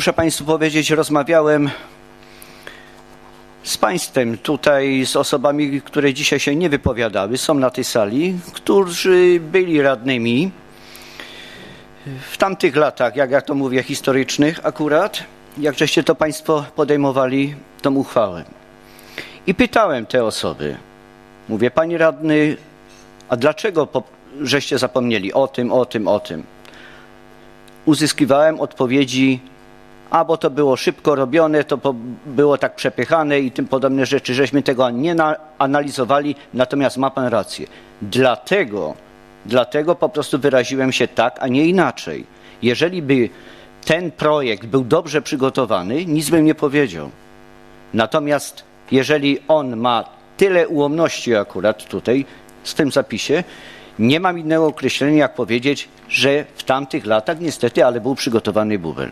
Muszę Państwu powiedzieć, rozmawiałem z Państwem tutaj, z osobami, które dzisiaj się nie wypowiadały, są na tej sali, którzy byli radnymi w tamtych latach, jak ja to mówię, historycznych akurat, jak żeście to Państwo podejmowali tą uchwałę. I pytałem te osoby, mówię, Panie Radny, a dlaczego po, żeście zapomnieli o tym, o tym, o tym? Uzyskiwałem odpowiedzi, a bo to było szybko robione, to było tak przepychane i tym podobne rzeczy, żeśmy tego nie na, analizowali, natomiast ma Pan rację. Dlatego, dlatego po prostu wyraziłem się tak, a nie inaczej. Jeżeli by ten projekt był dobrze przygotowany, nic bym nie powiedział. Natomiast jeżeli on ma tyle ułomności akurat tutaj, w tym zapisie, nie mam innego określenia, jak powiedzieć, że w tamtych latach niestety, ale był przygotowany bubel.